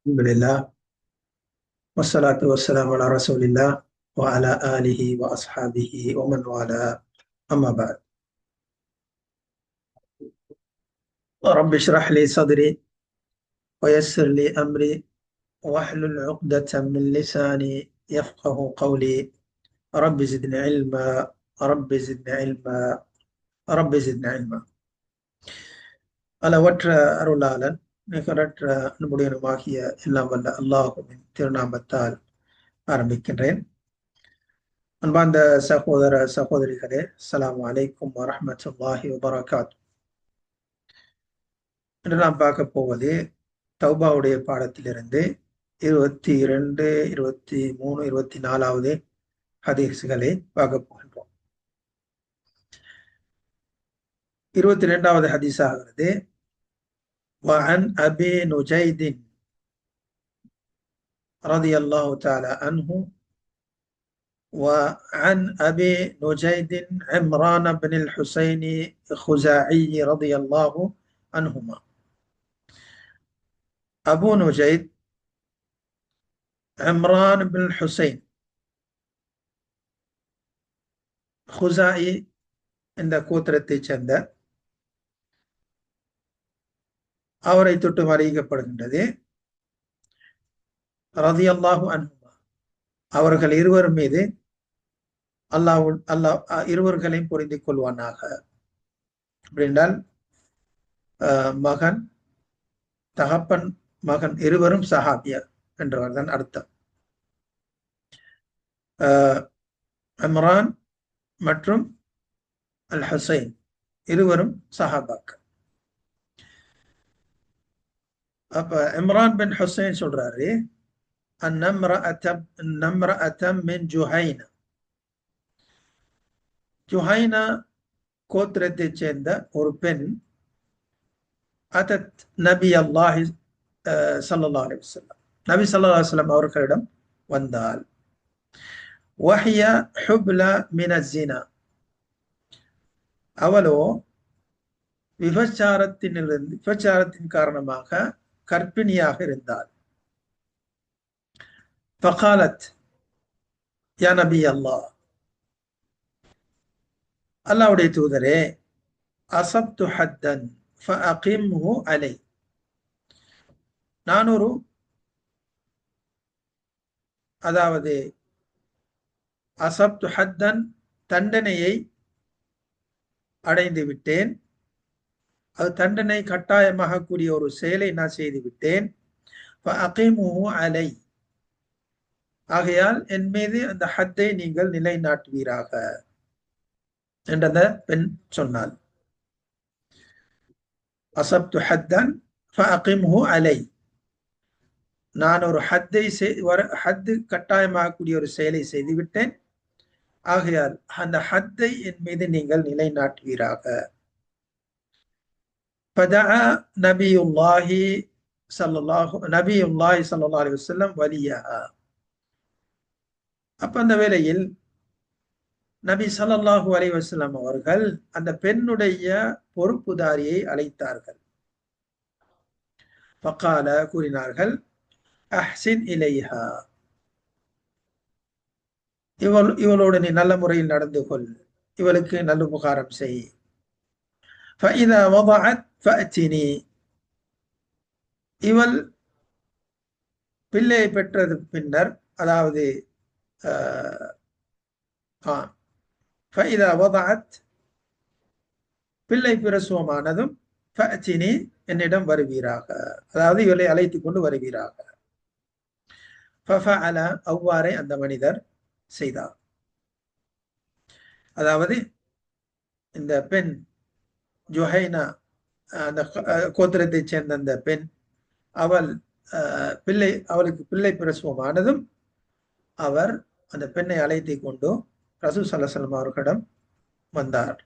الحمد لله والصلاة والسلام على رسول الله وعلى آله وأصحابه ومن والاه أما بعد رب اشرح لي صدري ويسر لي أمري واحلل عقدة من لساني يفقه قولي رب زدني علما رب زدني علما رب زدني علما அளவற்ற அருளாளன் நிகரற்ற அன்புடையனுமாகிய எல்லாம் வல்ல அல்லாஹுவின் திருநாமத்தால் ஆரம்பிக்கின்றேன். அன்பார்ந்த சகோதர சகோதரிகளே சலாம் அலைக்கும் வரமத்துல்லாஹி வபரகாத். என்று நாம் பார்க்க போவது தௌபாவுடைய பாடத்திலிருந்து இருபத்தி இரண்டு இருபத்தி மூணு இருபத்தி நாலாவது ஹதீஸ்களை பார்க்க போகின்றோம். இருபத்தி இரண்டாவது ஹதீஸாகிறது وعن أبي نجيد رضي الله تعالى عنه وعن أبي نجيد عمران بن الحسين الخزاعي رضي الله عنهما. أبو نجيد عمران بن الحسين خزاعي عند كوترة تيشندا அவரை தொட்டு அறிவிக்கப்படுகின்றது ரதி அல்லாஹு அன்பா அவர்கள் இருவர் மீது அல்லாஹ் அல்லாஹ் இருவர்களையும் புரிந்து கொள்வானாக. அப்படின்றால் மகன் தகப்பன் மகன் இருவரும் சஹாபியர் என்றவர் தான் அர்த்தம். இம்ரான் மற்றும் அல் ஹசைன் இருவரும் சஹாபாக்கள். அப்ப இம்ரான் பின் ஹுசைன் சொல்றாரு மின் ஜுஹைனா. ஜுஹைனா கோத்திரத்தை சேர்ந்த ஒரு பெண் அதத் நபி அல்லாஹி சல்லா அலி வல்லம் நபி சல்லா அலுவலம் அவர்களிடம் வந்தால் வஹிய ஹுப்ல மினஜினா அவளோ விபச்சாரத்தினிலிருந்து விபச்சாரத்தின் காரணமாக கர்ப்பிணியாக இருந்தார். பகாலத் யா நபி அல்லாஹ் அல்லாவுடைய தூதரே அசப்து ஹத்தன் அலை. நான் ஒரு அதாவது அசப்து ஹத்தன் தண்டனையை அடைந்து விட்டேன் அது தண்டனை கட்டாயமாக கூடிய ஒரு செயலை நான் செய்து விட்டேன் அலை. ஆகையால் என் மீது அந்த ஹத்தை நீங்கள் நிலைநாட்டுவீராக என்றத பெண் சொன்னாள். அசப்து ஹத்தன் அலை. நான் ஒரு ஹத்தை ஹத்து கட்டாயமாகக்கூடிய ஒரு செயலை செய்துவிட்டேன். ஆகையால் அந்த ஹத்தை என் மீது நீங்கள் நிலைநாட்டுவீராக. ஃபதா நபியுல்லாஹி சல்லாஹு நபியுல்லாஹி சல்லா அலி வல்லம் வலியா அப்ப அந்த வேளையில் நபி சல்லாஹூ அலி வஸ்லாம் அவர்கள் அந்த பெண்ணுடைய பொறுப்புதாரியை அழைத்தார்கள். பக்கால கூறினார்கள் அஹ்சின் இலைஹா. இவள் இவளோடு நீ நல்ல முறையில் நடந்து கொள். இவளுக்கு நல்ல உபகாரம் செய். ஃபைதா வதாஅத் ஃபஅத்தினி இவள் பிள்ளை பெற்றது பின்னர் அதாவது ஃபைதா வதாஅத் பிள்ளை பிரசுவமானதும் ஃபஅத்தினி என்னிடம் வருவீராக. அதாவது இவளை அழைத்து கொண்டு வருவீராக. ஃபஃபஅல அவ்வாறே அந்த மனிதர் செய்தார். அதாவது இந்த பெண் ஜுஹைனா அந்த கோத்திரத்தை சேர்ந்த அந்த பெண் அவள் பிள்ளை அவளுக்கு பிள்ளை பிரசவமானதும் அவர் அந்த பெண்ணை அழைத்து கொண்டு ரசூ சல்லாஸ்லம் அவர்களிடம் வந்தார்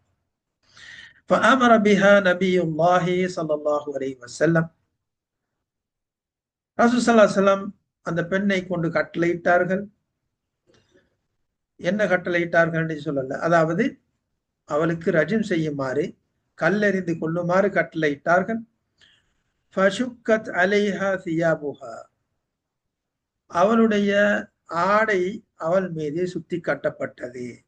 فأمر بها نبي الله صلى الله عليه وسلم ரசூ சல்லா அந்த பெண்ணை கொண்டு கட்டளையிட்டார்கள் என்ன கட்டளையிட்டார்கள் சொல்லல அதாவது அவளுக்கு ரஜம் செய்யுமாறு கல்லெறிந்து கொள்ளுமாறு கட்டளையிட்டார்கள். ஃபஷுக்கத் அலைஹா சியாபுஹா. அவளுடைய ஆடை அவள் மீது சுத்தி கட்டப்பட்டது.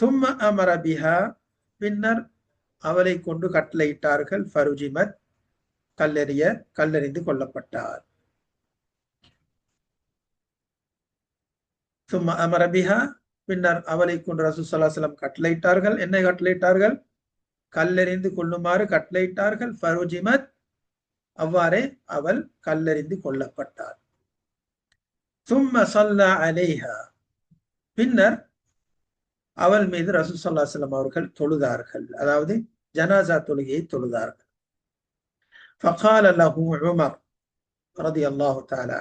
சும்ம அமரபிஹா பின்னர் அவளை கொண்டு கட்டளையிட்டார்கள். ஃபருஜிமத் கல்லெறிய கல்லெறிந்து கொல்லப்பட்டார். சும்ம அமரபிஹா பின்னர் அவளை கொண்டு ரசூசல்லாஸ்லம் கட்டளையிட்டார்கள். என்ன கட்டளையிட்டார்கள்? கல்லெறிந்து கொள்ளுமாறு கட்டளையிட்டார்கள். ஃபருஜிமத் அவ்வாறே அவள் கல்லெறிந்து கொல்லப்பட்டார் சும்ம சல்லா அலேஹா. பின்னர் அவள் மீது ரசூசல்லாஸ்லம் அவர்கள் தொழுதார்கள். அதாவது ஜனாசா தொழுகையை தொழுதார்கள். ஃபகால் லஹு உமர் ரதி அல்லாஹு தாலா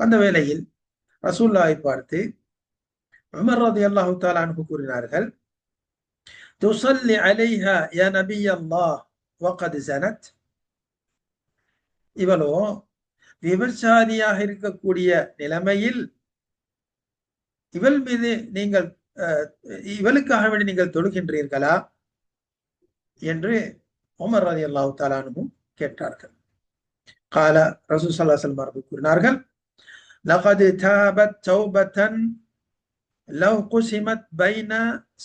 அந்த வேளையில் ரசூல்லாவை பார்த்து உமர் ரதி அல்லாஹு தாலானு கூறினார்கள் துசல்லி அலைஹா யா நபி அல்லா வக்கது சனத் இவளோ விபச்சாரியாக இருக்கக்கூடிய நிலைமையில் இவள் மீது நீங்கள் இவளுக்காக வேண்டி நீங்கள் தொடுகின்றீர்களா என்று உமர் அலி அல்லாஹு தாலானும் கேட்டார்கள் கால ரசூசல்லா சல்மார்கள் கூறினார்கள் லகது தாபத் சௌபத்தன் லவ் குசிமத் பைன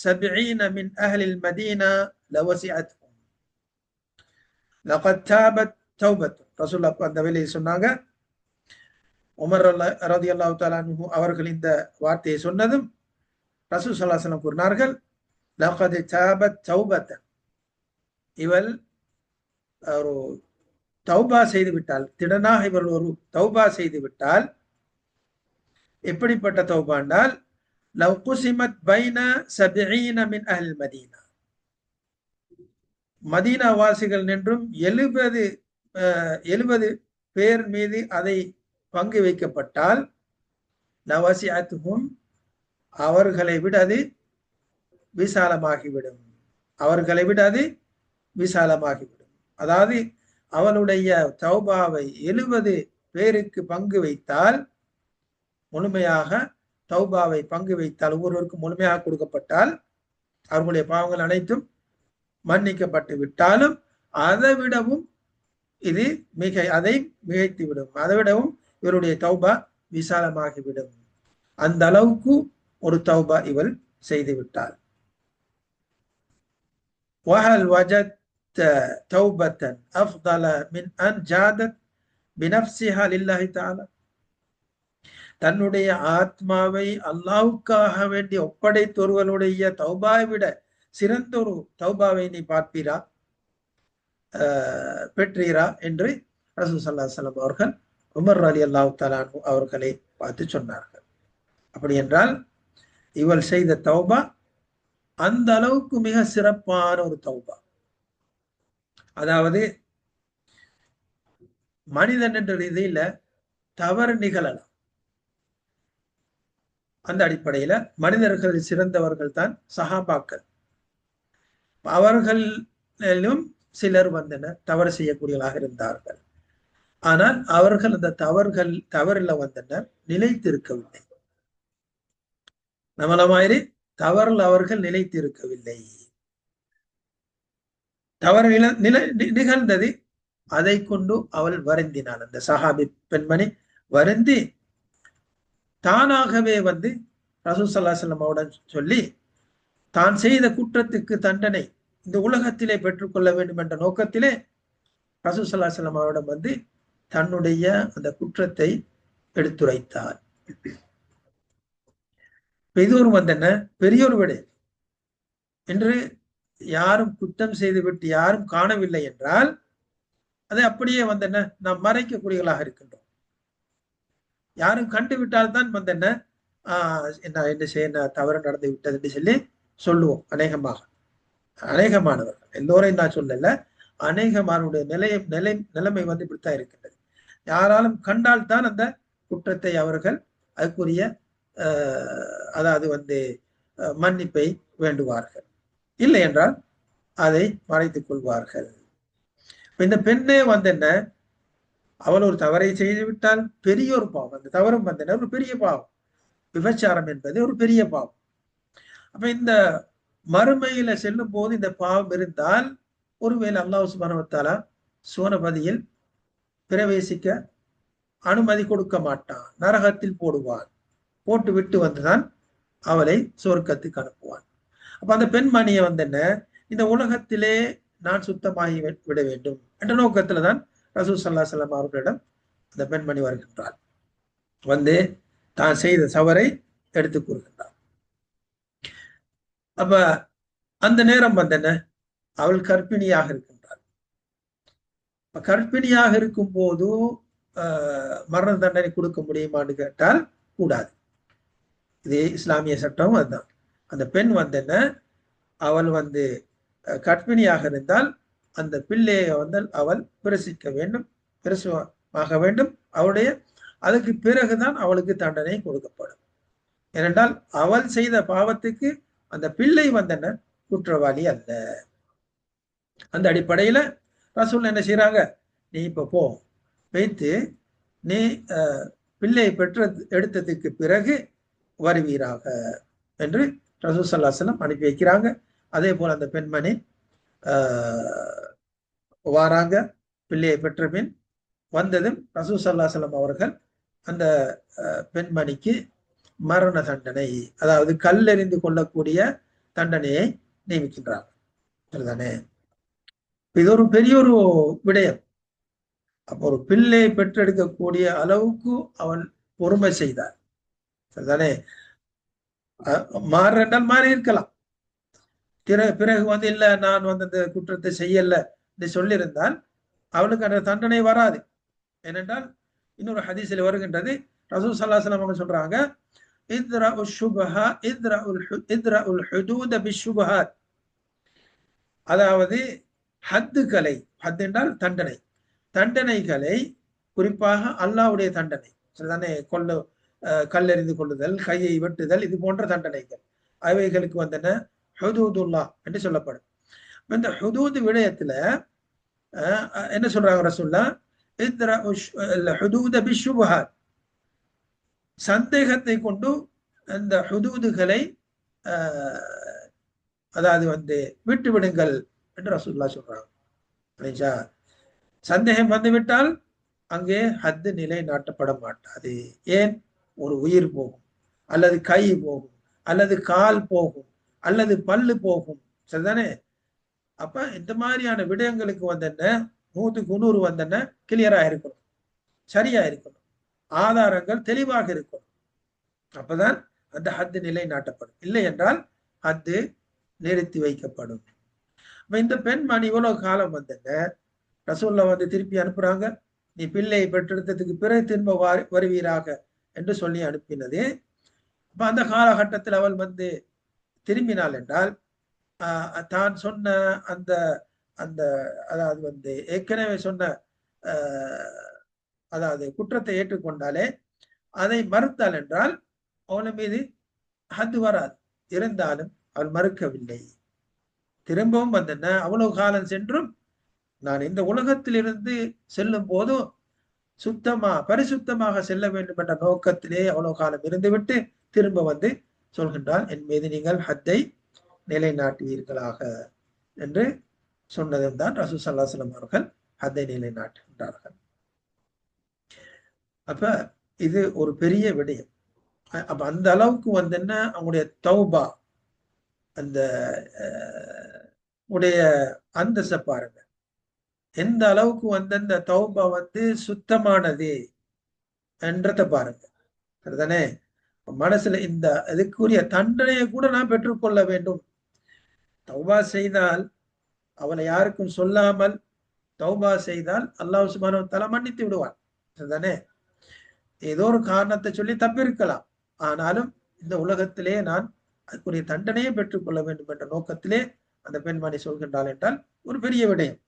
சபிஈன மின் அஹலில் மதீனா லவசிஅத் லகத் தாபத் தௌபத் ரசூல்லா அந்த வேலையை சொன்னாங்க. உமர் அல்லா ரதி அல்லாஹு தாலானு அவர்கள் இந்த வார்த்தையை சொன்னதும் ரசூல் சல்லாசலம் கூறினார்கள் லகது தாபத் தௌபத். இவள் ஒரு தௌபா செய்து விட்டால் திடனாக இவள் ஒரு தௌபா செய்து விட்டால் எப்படிப்பட்ட தௌபாண்டால் லவ் குசிமத் பைன சபிஈன மின் அஹல் மதீனா மதீனா வாசிகள் நின்றும் எழுபது எழுபது பேர் மீது அதை பங்கு வைக்கப்பட்டால் லவசியத்துகும் அவர்களை விட அது விசாலமாகிவிடும். அவர்களை விட அது விசாலமாகிவிடும். அதாவது அவனுடைய தௌபாவை எழுபது பேருக்கு பங்கு வைத்தால் முழுமையாக தௌபாவை பங்கு வைத்தால் ஒவ்வொருவருக்கும் முழுமையாக கொடுக்கப்பட்டால் அவர்களுடைய பாவங்கள் அனைத்தும் மன்னிக்கப்பட்டு விட்டாலும் அதை விடவும் இது மிக அதை மிகைத்து விடும் அதை விடவும் இவருடைய தௌபா விசாலமாகிவிடும் அந்த அளவுக்கு ஒரு தௌபா இவள் செய்து விட்டாள் وهل وجدت توبة أفضل من أن جادت بنفسها لله تعالى தன்னுடைய ஆத்மாவை அல்லாவுக்காக வேண்டி ஒப்படைத்தொருவனுடைய தௌபாவை விட சிறந்த ஒரு தௌபாவை நீ பார்ப்பீரா? பெற்றீரா? என்று ரசூ சல்லா சலம் அவர்கள் உமர் அலி அல்லாஹு தலானு அவர்களை பார்த்து சொன்னார்கள். அப்படி என்றால் இவள் செய்த தௌபா அந்த அளவுக்கு மிக சிறப்பான ஒரு தௌபா. அதாவது மனிதன் என்ற ரீதியில தவறு நிகழலாம். அந்த அடிப்படையில மனிதர்கள் சிறந்தவர்கள் தான் சஹாபாக்கள். அவர்களும் சிலர் வந்தனர் தவறு செய்யக்கூடியவர்களாக இருந்தார்கள். ஆனால் அவர்கள் அந்த தவறுகள் தவறில் வந்தனர் நிலைத்திருக்கவில்லை. நம்மள மாதிரி தவறில் அவர்கள் நிலைத்திருக்கவில்லை. தவறு நிலை நிகழ்ந்தது அதை கொண்டு அவள் வருந்தினாள். அந்த சஹாபி பெண்மணி வருந்தி தானாகவே வந்து ரசூசல்லாசல்லம் அவடன் சொல்லி தான் செய்த குற்றத்துக்கு தண்டனை இந்த உலகத்திலே பெற்றுக்கொள்ள வேண்டும் என்ற நோக்கத்திலே ரசூசல்லாசல்லம் அவரிடம் வந்து தன்னுடைய அந்த குற்றத்தை எடுத்துரைத்தார். இது ஒரு என்ன? பெரியோர் விட. என்று யாரும் குற்றம் செய்துவிட்டு யாரும் காணவில்லை என்றால் அதை அப்படியே வந்தன நாம் மறைக்கக்கூடியவர்களாக இருக்கின்றோம். யாரும் கண்டு விட்டால் தான் வந்தன ஆஹ் என்ன என்ன செய்ய தவறு நடந்து விட்டது என்று சொல்லி சொல்லுவோம் அநேகமாக. அநேகமானவர்கள் எல்லோரையும் நான் சொல்லல. அநேகமானுடைய நிலைய நிலை நிலைமை வந்து இப்படித்தான் இருக்கின்றது. யாராலும் கண்டால் தான் அந்த குற்றத்தை அவர்கள் அதுக்குரிய அதாவது வந்து மன்னிப்பை வேண்டுவார்கள். இல்லை என்றால் அதை மறைத்துக் கொள்வார்கள். இந்த பெண்ணே வந்து என்ன அவள் ஒரு தவறை செய்து விட்டால் பெரிய ஒரு பாவம். அந்த தவறும் வந்தன ஒரு பெரிய பாவம். விபச்சாரம் என்பது ஒரு பெரிய பாவம். அப்ப இந்த மறுமையில செல்லும் போது இந்த பாவம் இருந்தால் ஒருவேளை அல்லாஹ் சுபானவத்தாலா சோனபதியில் பிரவேசிக்க அனுமதி கொடுக்க மாட்டான். நரகத்தில் போடுவான். போட்டு விட்டு வந்துதான் அவளை சொர்க்கத்துக்கு அனுப்புவான். அப்ப அந்த பெண்மணியை வந்து என்ன? இந்த உலகத்திலே நான் சுத்தமாகி விட வேண்டும் என்ற நோக்கத்துல தான் ரசூல் சல்லா செல்லம் அவர்களிடம் அந்த பெண்மணி வருகின்றார். வந்து தான் செய்த சவரை எடுத்து கூறுகின்றார். அப்ப அந்த நேரம் வந்தன அவள் கர்ப்பிணியாக இருக்கின்றாள். கர்ப்பிணியாக இருக்கும் போது மரண தண்டனை கொடுக்க முடியுமான்னு கேட்டால் கூடாது. இது இஸ்லாமிய சட்டம் அதுதான். அந்த பெண் வந்தன அவள் வந்து கர்ப்பிணியாக இருந்தால் அந்த பிள்ளையை வந்து அவள் பிரசிக்க வேண்டும் பிரசவமாக வேண்டும். அவளுடைய அதுக்கு பிறகுதான் அவளுக்கு தண்டனை கொடுக்கப்படும். ஏனென்றால் அவள் செய்த பாவத்துக்கு அந்த பிள்ளை வந்தன குற்றவாளி அல்ல. அந்த அடிப்படையில ரசூல் என்ன செய்யறாங்க நீ இப்ப போ. வைத்து நீ பிள்ளை பெற்ற எடுத்ததுக்கு பிறகு வருவீராக என்று ரசூல் சல்லாசலம் அனுப்பி வைக்கிறாங்க. அதே போல அந்த பெண்மணி வாராங்க. பிள்ளையை பெற்ற பின் வந்ததும் ரசூ சல்லாசலம் அவர்கள் அந்த பெண்மணிக்கு மரண தண்டனை அதாவது கல்லெறிந்து கொள்ளக்கூடிய தண்டனையை நியமிக்கின்றார். சரிதானே இது ஒரு பெரிய ஒரு விடயம். அப்போ ஒரு பிள்ளை பெற்றெடுக்கக்கூடிய அளவுக்கு அவன் பொறுமை செய்தார். சரிதானே மாறுறால் மாறி இருக்கலாம் பிறகு வந்து இல்ல நான் வந்து அந்த குற்றத்தை செய்யல. என்று சொல்லியிருந்தால் அவளுக்கு அந்த தண்டனை வராது. ஏனென்றால் இன்னொரு ஹதீஸில் வருகின்றது. ரசூல் சல்லாஹலம் அவங்க சொல்றாங்க இத்ரா உஷுபஹா இத்ரா உல் இத்ரா உல் ஹுதூத பிஷுபஹாத் அதாவது ஹத்துக்களை ஹத் என்றால் தண்டனை. தண்டனைகளை குறிப்பாக அல்லாவுடைய தண்டனை. சரிதானே கொள்ள கல்லெறிந்து கொள்ளுதல் கையை வெட்டுதல் இது போன்ற தண்டனைகள். அவைகளுக்கு வந்தன ஹதூதுல்லா என்று சொல்லப்படும். இந்த ஹுதூது விடயத்துல என்ன சொல்றாங்க ரசுல்லா? ஹுதூத பிஷுபஹாத் சந்தேகத்தை கொண்டு அந்த ஹுதூதுகளை அதாவது வந்து விட்டு விடுங்கள் என்று ரசூல்லா சொல்றாங்க. சந்தேகம் வந்து விட்டால் அங்கே ஹத்து நிலை நாட்டப்பட மாட்டாது. ஏன்? ஒரு உயிர் போகும் அல்லது கை போகும் அல்லது கால் போகும் அல்லது பல்லு போகும். சரிதானே? அப்ப இந்த மாதிரியான விடயங்களுக்கு வந்தென்ன? நூத்துக்கு நூறு வந்தென்ன? கிளியரா இருக்கணும். சரியா இருக்கணும். ஆதாரங்கள் தெளிவாக இருக்கணும். அப்பதான் அந்த ஹத்து நிலை நாட்டப்படும் இல்லை என்றால் ஹத்து நிறுத்தி வைக்கப்படும். இந்த பெண்மணி இவ்வளவு காலம் வந்தென்ன? ரசூல்ல வந்து திருப்பி அனுப்புறாங்க. நீ பிள்ளையை பெற்றெடுத்ததுக்கு பிறகு திரும்ப வருவீராக என்று சொல்லி அனுப்பினது. அப்ப அந்த காலகட்டத்தில் அவள் வந்து திரும்பினாள் என்றால் தான் சொன்ன அந்த அந்த அதாவது வந்து ஏற்கனவே சொன்ன அதாவது குற்றத்தை ஏற்றுக்கொண்டாலே அதை மறுத்தாள் என்றால் அவள மீது அது வராது. இருந்தாலும் அவள் மறுக்கவில்லை. திரும்பவும் வந்தன அவ்வளவு காலம் சென்றும் நான் இந்த உலகத்திலிருந்து செல்லும் போதும் சுத்தமா பரிசுத்தமாக செல்ல வேண்டும் என்ற நோக்கத்திலே அவ்வளவு காலம் இருந்துவிட்டு திரும்ப வந்து சொல்கின்றால் என் மீது நீங்கள் ஹத்தை நிலைநாட்டுவீர்களாக என்று சொன்னதும் தான் ரசூ சல்லாஸ்லம் அவர்கள் அதை நிலைநாட்டுகின்றார்கள். அப்ப இது ஒரு பெரிய விடயம். அப்ப அந்த அளவுக்கு வந்து என்ன அவங்களுடைய தௌபா அந்த உடைய அந்தஸ்தை பாருங்க. எந்த அளவுக்கு வந்து அந்த தௌபா வந்து சுத்தமானது என்றத பாருங்க. சரிதானே? மனசுல இந்த இதுக்குரிய தண்டனையை கூட நான் பெற்றுக்கொள்ள வேண்டும். தௌபா செய்தால் அவளை யாருக்கும் சொல்லாமல் தௌபா செய்தால் அல்லாஹ் சுபான தலை மன்னித்து விடுவான். தானே ஏதோ ஒரு காரணத்தை சொல்லி தப்பிருக்கலாம். ஆனாலும் இந்த உலகத்திலே நான் அதுக்குரிய தண்டனையை பெற்றுக்கொள்ள வேண்டும் என்ற நோக்கத்திலே அந்த பெண்மணி சொல்கின்றாள் என்றால் ஒரு பெரிய விடயம்.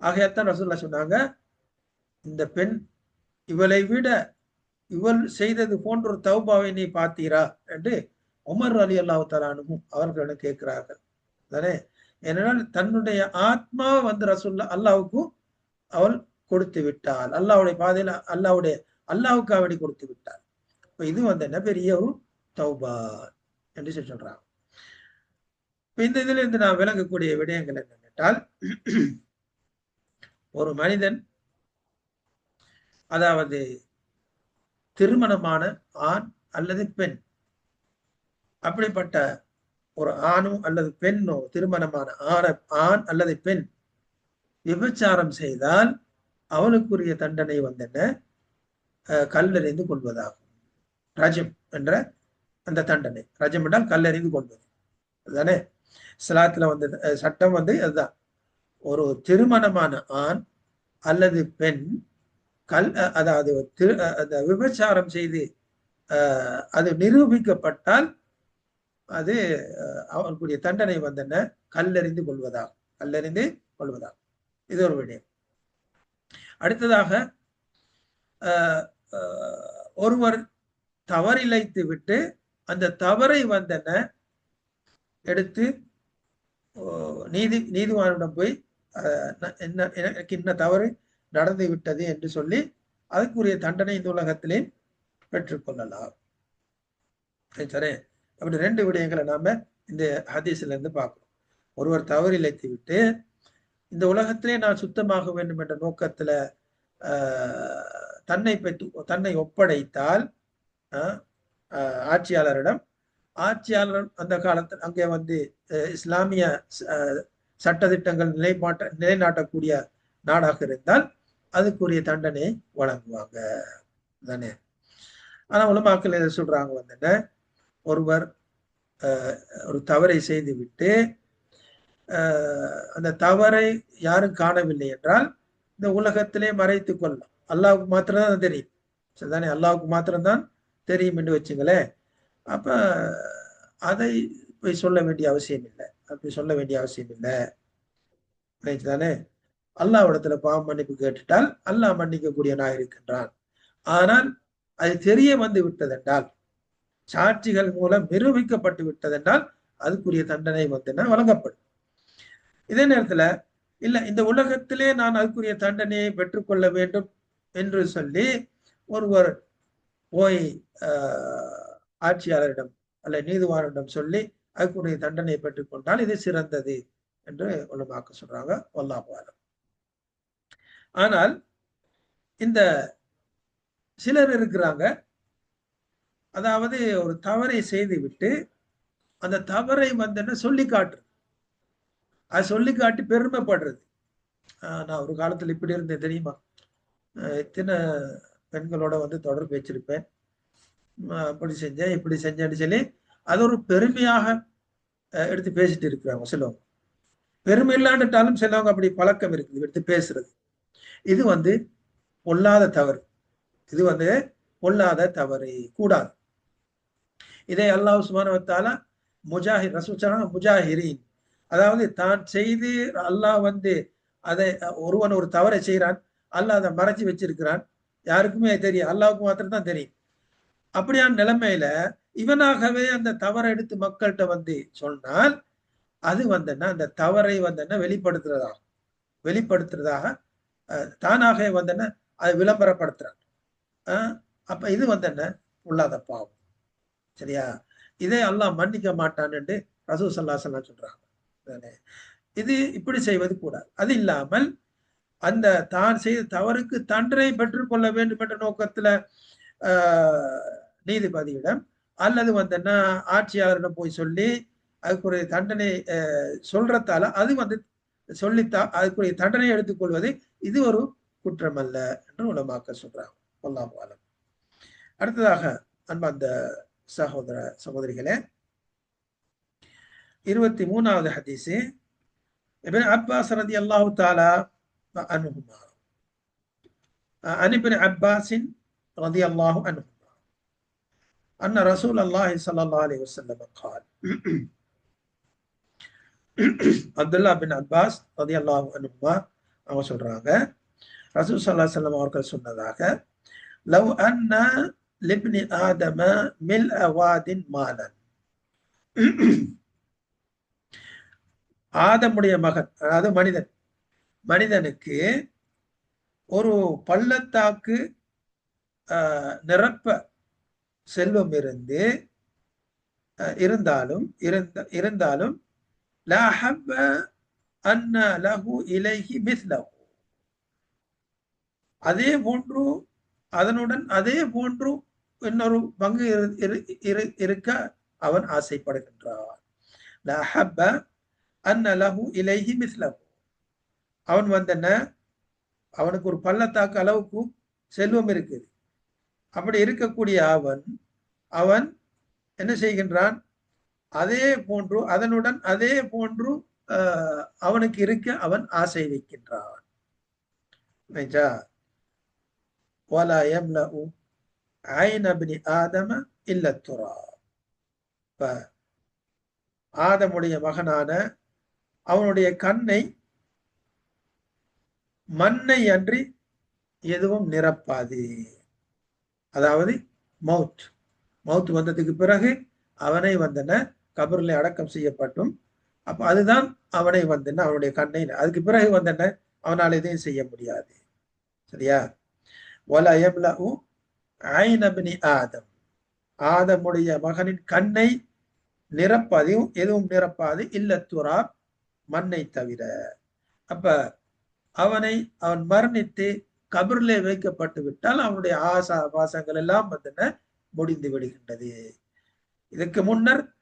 ஆகையாத்தான் ரசூல்லா சொன்னாங்க இந்த பெண் இவளை விட இவள் செய்தது போன்ற ஒரு தௌபாவை நீ பார்த்தீரா? என்று உமர் அலி அல்லாஹாலும் அவர்களிடம் கேட்கிறார்கள். தானே? ஏனென்றால் தன்னுடைய ஆத்மா வந்து ரசுல்லா அல்லாவுக்கும் அவள் கொடுத்து விட்டாள். அல்லாவுடைய பாதையில அல்லாவுடைய அல்லாவுக்கு அவடி கொடுத்து விட்டாள். இது வந்து என்ன பெரிய ஒரு தௌபா என்று சொல்லி சொல்றாங்க. இந்த இதுல இருந்து நான் விளங்கக்கூடிய விடயங்கள் என்ன கேட்டால் ஒரு மனிதன் அதாவது திருமணமான ஆண் அல்லது பெண் அப்படிப்பட்ட ஒரு ஆணோ அல்லது பெண்ணோ திருமணமான ஆண ஆண் அல்லது பெண் விபச்சாரம் செய்தால் அவனுக்குரிய தண்டனை வந்தென்ன? கல்லறிந்து கொள்வதாகும். ரஜம் என்ற அந்த தண்டனை. ரஜம் என்றால் கல்லறிந்து கொள்வது. அதுதானே? இஸ்லாத்துல வந்து சட்டம் வந்து அதுதான். ஒரு திருமணமான ஆண் அல்லது பெண் கல் அதாவது திரு அந்த விபச்சாரம் செய்து அது நிரூபிக்கப்பட்டால் அது அவர்களுடைய தண்டனை வந்தன கல்லறிந்து கொள்வதாகும் கல்லறிந்து கொள்வதாகும் இது ஒரு விடயம். அடுத்ததாக ஒருவர் தவறிழைத்து விட்டு அந்த தவறை வந்தன எடுத்து நீதி நீதிவானிடம் போய் என்ன எனக்கு இன்ன தவறு நடந்து விட்டது என்று சொல்லி அதுக்குரிய தண்டனை இந்த உலகத்திலே பெற்றுக்கொள்ளலாம் சரி. அப்படி ரெண்டு விடயங்களை நாம இந்த ஹதீஸ்ல இருந்து பார்க்கணும். ஒருவர் தவறு இழைத்து விட்டு இந்த உலகத்திலே நான் சுத்தமாக வேண்டும் என்ற நோக்கத்துல தன்னை பெற்று தன்னை ஒப்படைத்தால் ஆட்சியாளரிடம் ஆட்சியாளர் அந்த காலத்தில் அங்கே வந்து இஸ்லாமிய சட்டத்திட்டங்கள் நிலைப்பாட்ட நிலைநாட்டக்கூடிய நாடாக இருந்தால் அதுக்குரிய தண்டனை வழங்குவாங்க. தானே? ஆனா உலமாக்கள் சொல்றாங்க வந்து ஒருவர் ஒரு தவறை செய்துவிட்டு அந்த தவறை யாரும் காணவில்லை என்றால் இந்த உலகத்திலே மறைத்து கொள்ளலாம். அல்லாவுக்கு மாத்திரம்தான் தெரியும். சரிதானே? அல்லாவுக்கு மாத்திரம்தான் தெரியும் என்று வச்சுங்களேன். அப்ப அதை போய் சொல்ல வேண்டிய அவசியம் இல்லை. அப்படி சொல்ல வேண்டிய அவசியம் இல்லை. தானே அல்லாவிடத்துல பாவம் மன்னிப்பு கேட்டுட்டால் அல்லாஹ் மன்னிக்கக்கூடியவனாக இருக்கின்றான். ஆனால் அது தெரிய வந்து விட்டதென்றால் சாட்சிகள் மூலம் நிரூபிக்கப்பட்டு விட்டதென்றால் அதுக்குரிய தண்டனை வந்து வழங்கப்படும். இதே நேரத்துல இல்ல இந்த உலகத்திலே நான் அதுக்குரிய தண்டனையை பெற்றுக்கொள்ள வேண்டும் என்று சொல்லி ஒருவர் போய் ஆட்சியாளரிடம் அல்ல நீதிவானிடம் சொல்லி அதுக்குரிய தண்டனையை பெற்றுக்கொண்டால் இது சிறந்தது என்று உலமாக்க சொல்றாங்க. ஒல்லாபாலம் ஆனால் இந்த சிலர் இருக்கிறாங்க அதாவது ஒரு தவறை செய்து விட்டு அந்த தவறை வந்து என்ன சொல்லி காட்டுறது அது சொல்லி காட்டி பெருமைப்படுறது. நான் ஒரு காலத்தில் இப்படி இருந்தேன் தெரியுமா? எத்தனை பெண்களோட வந்து தொடர்பு வச்சிருப்பேன். அப்படி செஞ்சேன் இப்படி செஞ்சேன்னு சொல்லி அது ஒரு பெருமையாக எடுத்து பேசிட்டு இருக்கிறாங்க சிலவங்க. பெருமை இல்லாண்டுட்டாலும் சிலவங்க அப்படி பழக்கம் இருக்குது எடுத்து பேசுறது. இது வந்து பொல்லாத தவறு. இது வந்து பொல்லாத தவறு. கூடாது. இதை அல்லாஹ் சுமானவத்தால முஜாஹி ரசூச்சனா முஜாஹிரீன். அதாவது தான் செய்து அல்லாஹ் வந்து அதை ஒருவன் ஒரு தவறை செய்கிறான் அல்லாஹ் அதை மறைச்சி வச்சிருக்கிறான். யாருக்குமே தெரியும். அல்லாவுக்கு மாத்திரம் தான் தெரியும். அப்படியான நிலைமையில இவனாகவே அந்த தவறை எடுத்து மக்கள்கிட்ட வந்து சொன்னால் அது வந்தன்னா அந்த தவறை வந்தன்னா வெளிப்படுத்துறதாக வெளிப்படுத்துறதாக தானாக வந்தன்னா அதை விளம்பரப்படுத்துறான். அப்ப இது வந்தன்ன உள்ளாத பாவம். சரியா? இதே அல்லாஹ் மன்னிக்க மாட்டான்னு ரசூ சல்லா சொல்லா சொல்றாங்க. இது இப்படி செய்வது கூடாது. அது இல்லாமல் அந்த தான் செய்த தவறுக்கு தண்டனை பெற்றுக்கொள்ள வேண்டும் என்ற நோக்கத்துல நீதிபதியிடம் அல்லது வந்தன்னா ஆட்சியாளரிடம் போய் சொல்லி அதுக்குரிய தண்டனை சொல்றதால அது வந்து சொல்லித்தா அதுக்குரிய தண்டனை எடுத்துக்கொள்வது இது ஒரு குற்றம் அல்ல என்று உலமாக்க சொல்றாங்க. பொல்லாபாலம் அடுத்ததாக அன்ப அந்த சகோதர சகோதரிகளே இருபத்தி மூணாவது ஹதீஸு இபின் அப்பாஸ் ரதி அல்லாஹு தாலா அனுகுமா عن ابن عباس رضي الله عنهما أن رسول الله صلى الله عليه وسلم قال அப்துல்லா பின் அப்பாஸ் ரதி அல்லாஹ் அனுமா அவங்க சொல்றாங்க ரசூல் சல்லா செல்லம் அவர்கள் சொன்னதாக லவ் அன்ன لابن ஆதம மில் واد மாலன் ஆதமுடைய மகன் அதாவது மனிதன். மனிதனுக்கு ஒரு பள்ளத்தாக்கு நிரப்ப செல்வம் இருந்து இருந்தாலும் இருந்த இருந்தாலும் அதே போன்று அதனுடன் அதே போன்று இன்னொரு பங்கு இருக்க அவன் ஆசைப்படுகின்றான். இலைஹி மிஸ்லஹு அவன் வந்தன அவனுக்கு ஒரு பள்ளத்தாக்கு அளவுக்கு செல்வம் இருக்குது. அப்படி இருக்கக்கூடிய அவன் அவன் என்ன செய்கின்றான்? அதே போன்று அதனுடன் அதே போன்று அவனுக்கு இருக்க அவன் ஆசை வைக்கின்றான். ஆதம இல்லத்துரா ஆதமுடைய மகனான அவனுடைய கண்ணை மண்ணை அன்றி எதுவும் நிரப்பாது. அதாவது மவுத். மவுத் வந்ததுக்கு பிறகு அவனை வந்தன கபரில் அடக்கம் செய்யப்பட்டும். அப்ப அதுதான் அவனை வந்தன அவனுடைய கண்ணை. அதுக்கு பிறகு வந்தன அவனால் எதையும் செய்ய முடியாது. சரியா? ஒல எம்லு ஐநபினி ஆதம் ஆதமுடைய மகனின் கண்ணை நிரப்பாது எதுவும் நிரப்பாது இல்லத்துரா மண்ணை தவிர. அப்ப அவனை அவன் மரணித்து கபிரிலே வைக்கப்பட்டு விட்டால் அவனுடைய ஆசா பாசங்கள் எல்லாம் வந்து முடிந்து விடுகின்றது. இதுக்கு முன்னர்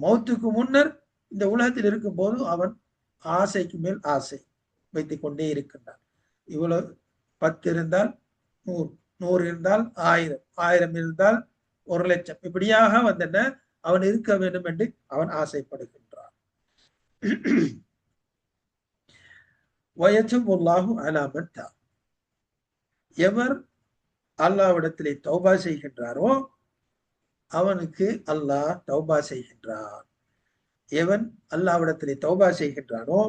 மௌத்துக்கு முன்னர் இந்த உலகத்தில் இருக்கும் போது அவன் ஆசைக்கு மேல் ஆசை வைத்துக் கொண்டே இருக்கின்றான். இவ்வளவு பத்து இருந்தால் நூறு நூறு இருந்தால் ஆயிரம் ஆயிரம் இருந்தால் ஒரு லட்சம். இப்படியாக வந்தன அவன் இருக்க வேண்டும் என்று அவன் ஆசைப்படுகின்றான். வயச்சுல்லாஹு அலாமன் தா. எவர் அல்லாவிடத்திலே தௌபா செய்கின்றாரோ அவனுக்கு அல்லாஹ் தௌபா செய்கின்றான். எவன் அல்லாவிடத்திலே தௌபா செய்கின்றானோ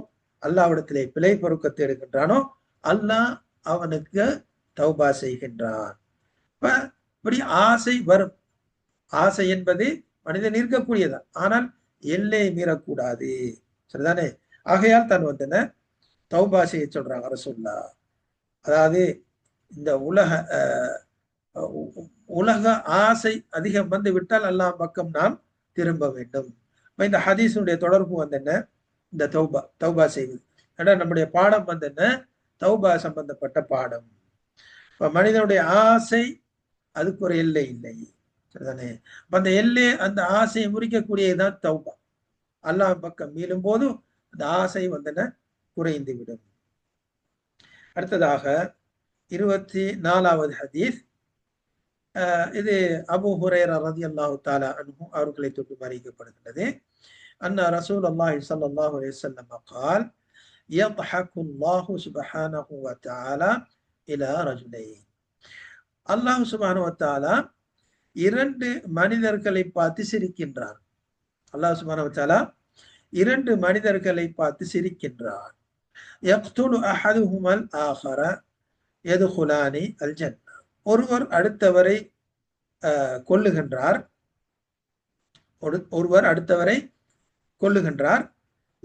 அல்லாவிடத்திலே பிழை பொறுக்க தேடுகின்றானோ அல்லாஹ் அவனுக்கு தௌபா செய்கின்றான் இப்ப இப்படி ஆசை வரும். ஆசை என்பது மனிதன் இருக்கக்கூடியதான் ஆனால் எல்லை மீறக்கூடாது. சரிதானே? ஆகையால் தான் வந்தன தௌபா செய்ய சொல்றாங்க அரசுல்லா அதாவது இந்த உலக உலக ஆசை அதிகம் வந்து விட்டால் அல்லாம் பக்கம் நாம் திரும்ப வேண்டும். இந்த ஹதீஸுடைய தொடர்பு வந்து என்ன? இந்த தௌபா தௌபா செய்வது. ஏன்னா நம்முடைய பாடம் வந்து என்ன? தௌபா சம்பந்தப்பட்ட பாடம். மனிதனுடைய ஆசை அதுக்கு ஒரு எல்லை இல்லை சரிதானே அந்த எல்லை அந்த ஆசையை முறிக்கக்கூடியதுதான் தௌபா அல்லாஹ் பக்கம் மீளும் போது அந்த ஆசை வந்து குறைந்து விடும் அடுத்ததாக இருபத்தி நாலாவது ஹதீஸ் இது அபு ஹுரேரா ரதி அல்லாஹு தாலா அன்பு அவர்களை தொட்டு அறிவிக்கப்படுகின்றது அண்ணா ரசூல் அல்லாஹி சல்லாஹூ அலையம் قال يضحك الله سبحانه وتعالى இலா ரஜுலை அல்லாஹ் சுபானுவத்தாலா இரண்டு மனிதர்களை பார்த்து சிரிக்கின்றார் அல்லாஹ் சுபானுவத்தாலா இரண்டு மனிதர்களை பார்த்து சிரிக்கின்றார் யக்துலு அஹதுஹுமல் ஆஹர எதுகுலானி அல் ஜன்னா ஒருவர் அடுத்தவரை கொல்லுகின்றார். ஒருவர் அடுத்தவரை கொள்ளுகின்றார்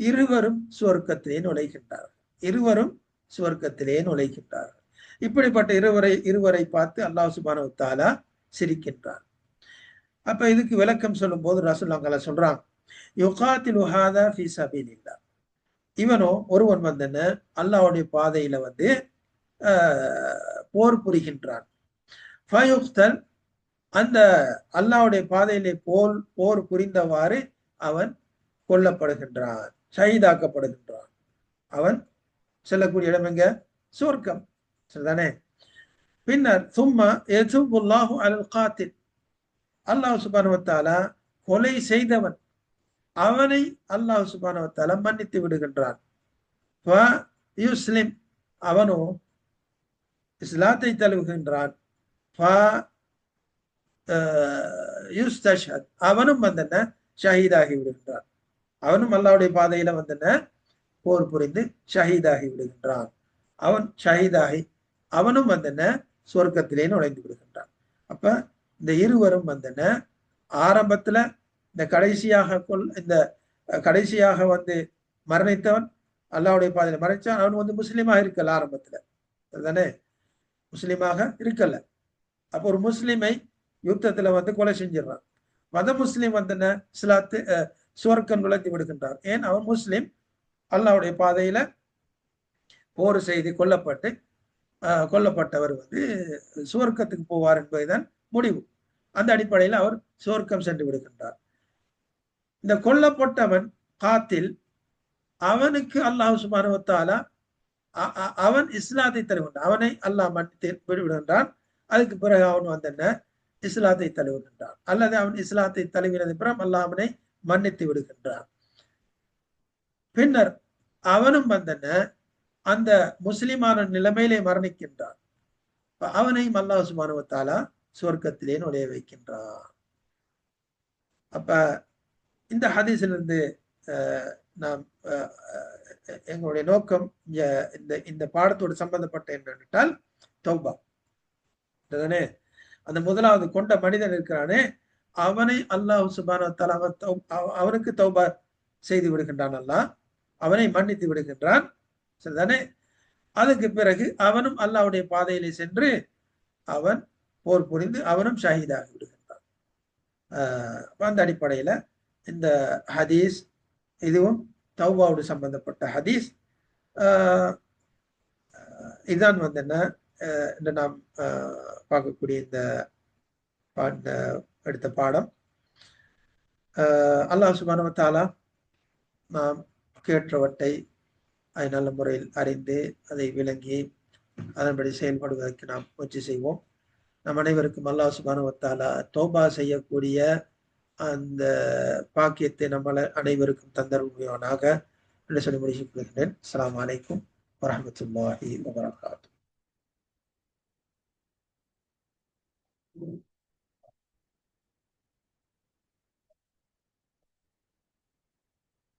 இருவரும் சுவர்க்கத்திலே நுழைகின்றார் இருவரும் சுவர்க்கத்திலே நுழைகின்றார்கள். இப்படிப்பட்ட இருவரை இருவரை பார்த்து அல்லாஹ் சுபானு தாலா சிரிக்கின்றார் அப்ப இதுக்கு விளக்கம் சொல்லும் போது ரசூல்லாங்கல சொல்றான் யுகாத்தில் உஹாதா ஃபி சபீலில்லா இவனோ ஒருவன் வந்தன அல்லாவுடைய பாதையில வந்து போர் புரிகின்றான். ஃபயுக்தல் அந்த அல்லாவுடைய பாதையிலே போல் போர் புரிந்தவாறு அவன் கொல்லப்படுகின்றான் ஷஹீதாக்கப்படுகின்றான். அவன் செல்லக்கூடிய இடம் எங்க? சுவர்க்கம். சரிதானே பின்னர் சும்மா எசுபுல்லாஹு அல் காத்தில் அல்லாஹ் சுபானுவத்தாலா கொலை செய்தவன். அவனை அல்லாஹ் சுபானுவத்தாலா மன்னித்து விடுகின்றான். யுஸ்லிம். அவனோ இஸ்லாத்தை தழுவுகின்றான். அவனும் வந்தன ஷஹீதாகி விடுகின்றான். அவனும் அல்லாவுடைய பாதையில வந்தன போர் புரிந்து ஷஹீதாகி விடுகின்றான். அவன் ஷஹீதாகி அவனும் வந்தன சொர்க்கத்திலே நுழைந்து விடுகின்றான். அப்ப இந்த இருவரும் வந்தன. ஆரம்பத்துல இந்த கடைசியாக கொல் இந்த கடைசியாக வந்து மரணித்தவன் அல்லாவுடைய பாதையில மறைச்சான் அவன் வந்து முஸ்லீமாக இருக்கல ஆரம்பத்துல. அதுதானே? முஸ்லீமாக இருக்கல. அப்போ ஒரு முஸ்லீமை யுத்தத்துல வந்து கொலை செஞ்சிடறான். மத முஸ்லீம் வந்தன சிலாத்து சுவர்க்கம் நுழைத்து விடுகின்றார் ஏன்? அவன் முஸ்லீம். அல்லாவுடைய பாதையில போர் செய்து கொல்லப்பட்டு கொல்லப்பட்டவர் வந்து சுவர்க்கத்துக்கு போவார் என்பதுதான் முடிவு. அந்த அடிப்படையில் அவர் சுவர்க்கம் சென்று விடுகின்றார். இந்த கொல்லப்பட்டவன் காத்தில் அவனுக்கு அல்லாஹ் சுபானுவத்தாலா அவன் இஸ்லாத்தை தருகின்றான் அவனை அல்லாஹ் மன்னித்து விடுகின்றான். அதுக்கு பிறகு அவன் வந்தென்ன இஸ்லாத்தை தழுவுகின்றான். அல்லது அவன் இஸ்லாத்தை தழுவினது பிறகு அல்லாஹ் அவனை மன்னித்து விடுகின்றான். பின்னர் அவனும் வந்தென்ன அந்த முஸ்லிமான நிலைமையிலே மரணிக்கின்றான். அவனை அவனையும் அல்லாஹ் சுபானுவத்தாலா சுவர்க்கத்திலே நுழைய வைக்கின்றான். அப்ப இந்த ஹதீஸிலிருந்து அஹ், நாம் அஹ், எங்களுடைய நோக்கம் இந்த இந்த பாடத்தோடு சம்பந்தப்பட்ட என்னென்றால் தௌபா. தானே அந்த முதலாவது கொண்ட மனிதன் இருக்கிறானே அவனை அல்லாஹ் சுபானுவத்தாலா அவன் அவனுக்கு தௌபா செய்து விடுகின்றான் அல்லாஹ். அவனை மன்னித்து விடுகின்றான். சரிதானே அதுக்கு பிறகு அவனும் அல்லாஹ்வுடைய பாதையிலே சென்று அவன் போர் புரிந்து அவனும் ஷஹீதாகி விடுகின்றான். ஆஹ் அந்த அடிப்படையில இந்த ஹதீஸ் இதுவும் தௌபாவோடு சம்பந்தப்பட்ட ஹதீஸ். ஆஹ் இதுதான் வந்து என்ன ஆஹ் இந்த நாம் ஆஹ் பார்க்கக்கூடிய இந்த எடுத்த பாடம். ஆஹ் அல்லாஹ் சுபானவத்தாலா நாம் கேட்டவற்றை அதை நல்ல முறையில் அறிந்து அதை விளங்கி அதன்படி செயல்படுவதற்கு நாம் முயற்சி செய்வோம். நம் அனைவருக்கும் அல்லா சுபானுவத்தாலா தோபா செய்யக்கூடிய அந்த பாக்கியத்தை நம்மள அனைவருக்கும் தந்தருவானாக என்று சொல்லி முடிச்சுக் கொள்கிறேன் அஸ்ஸலாமு அலைக்கும் வரஹ்மத்துல்லாஹி வபரகாத்துஹு.